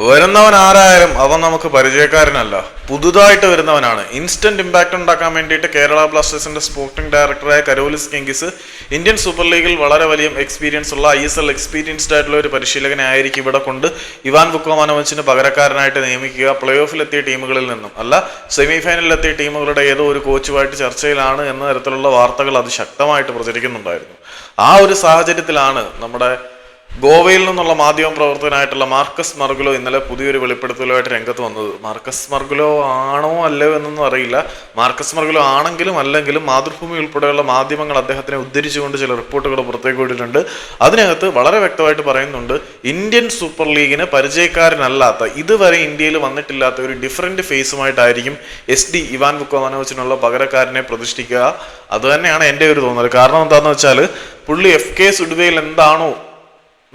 വരുന്നവൻ ആരായാലും അവൻ നമുക്ക് പരിചയക്കാരനല്ല. പുതുതായിട്ട് വരുന്നവനാണ്. ഇൻസ്റ്റന്റ് ഇമ്പാക്ട് ഉണ്ടാക്കാൻ വേണ്ടിയിട്ട് കേരള ബ്ലാസ്റ്റേഴ്സിന്റെ സ്പോർട്ടിംഗ് ഡയറക്ടറായ കരോലിസ് കെങ്കിസ് ഇന്ത്യൻ സൂപ്പർ ലീഗിൽ വളരെ വലിയ എക്സ്പീരിയൻസ് ഉള്ള ഐ എസ് എൽ എക്സ്പീരിയൻസ്ഡ് ആയിട്ടുള്ള ഒരു പരിശീലകനെ ആയിരിക്കും ഇവിടെ കൊണ്ട് ഇവാൻ ബുക്കോമാനോവിച്ചിന് പകരക്കാരനായിട്ട് നിയമിക്കുക. പ്ലേ ഓഫിലെത്തിയ ടീമുകളിൽ നിന്നും. അല്ല സെമി ഫൈനലിലെത്തിയ ടീമുകളുടെ ഏതോ ഒരു കോച്ചുമായിട്ട് ചർച്ചയിലാണ് എന്ന തരത്തിലുള്ള വാർത്തകൾ അത് ശക്തമായിട്ട് പ്രചരിക്കുന്നുണ്ടായിരുന്നു. ആ ഒരു സാഹചര്യത്തിലാണ് നമ്മുടെ ഗോവയിൽ നിന്നുള്ള മാധ്യമ പ്രവർത്തകനായിട്ടുള്ള മാർക്കസ് മർഗുലോ ഇന്നലെ പുതിയൊരു വെളിപ്പെടുത്തലുമായിട്ട് രംഗത്ത് വന്നത്. മാർക്കസ് മർഗുലോ ആണോ അല്ലയോ എന്നൊന്നും അറിയില്ല. മാർക്കസ് മർഗുലോ ആണെങ്കിലും അല്ലെങ്കിലും മാതൃഭൂമി ഉൾപ്പെടെയുള്ള മാധ്യമങ്ങൾ അദ്ദേഹത്തിനെ ഉദ്ധരിച്ചുകൊണ്ട് ചില റിപ്പോർട്ടുകൾ പുറത്തേക്ക് വിട്ടിട്ടുണ്ട്. അതിനകത്ത് വളരെ വ്യക്തമായിട്ട് പറയുന്നുണ്ട് ഇന്ത്യൻ സൂപ്പർ ലീഗിന് പരിചയക്കാരനല്ലാത്ത ഇതുവരെ ഇന്ത്യയിൽ വന്നിട്ടില്ലാത്ത ഒരു ഡിഫറെന്റ് ഫേസുമായിട്ടായിരിക്കും എസ് ഡി ഇവാൻ ബുക്കോമാനോവിച്ചിനുള്ള പകരക്കാരനെ പ്രതിഷ്ഠിക്കുക. അതുതന്നെയാണ് എന്റെ ഒരു തോന്നൽ. കാരണം എന്താണെന്ന് വെച്ചാൽ പുള്ളി എഫ് കെ സുഡുവയിൽ എന്താണോ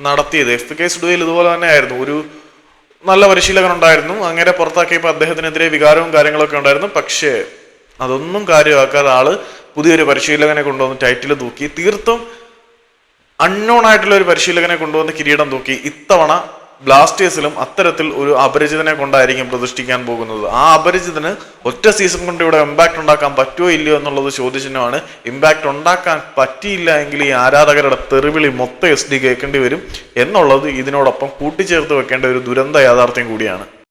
നടത്തിയത്. എഫ് കെ സുഡുവയിൽ ഇതുപോലെ തന്നെ ആയിരുന്നു ഒരു നല്ല പരിശീലകൻ ഉണ്ടായിരുന്നു അങ്ങനെ പുറത്താക്കിയപ്പോൾ അദ്ദേഹത്തിനെതിരെ വികാരവും കാര്യങ്ങളൊക്കെ ഉണ്ടായിരുന്നു. പക്ഷേ അതൊന്നും കാര്യമാക്കാതെ ആൾ പുതിയൊരു പരിശീലകനെ കൊണ്ടുവന്ന് ടൈറ്റിൽ തൂക്കി. തീർത്തും അൺനോൺ ആയിട്ടുള്ള ഒരു പരിശീലകനെ കൊണ്ടുവന്ന് കിരീടം തൂക്കി. ഇത്തവണ ബ്ലാസ്റ്റേഴ്സിലും അത്തരത്തിൽ ഒരു അപരിചിതനെ കൊണ്ടായിരിക്കും പ്രതിഷ്ഠിക്കാൻ പോകുന്നത്. ആ അപരിചിതന് ഒറ്റ സീസൺ കൊണ്ട് ഇവിടെ ഇമ്പാക്ട് ഉണ്ടാക്കാൻ പറ്റുമോ ഇല്ലയോ എന്നുള്ളത് ചോദ്യചിഹ്നമാണ്. ഇമ്പാക്ട് ഉണ്ടാക്കാൻ പറ്റിയില്ല എങ്കിൽ ഈ ആരാധകരുടെ തെറിവിളി മൊത്തം എസ് ഡി കേൾക്കേണ്ടി വരും. എന്നുള്ളത് ഇതിനോടൊപ്പം കൂട്ടിച്ചേർത്ത് വെക്കേണ്ട ഒരു ദുരന്ത യാഥാർത്ഥ്യം കൂടിയാണ്.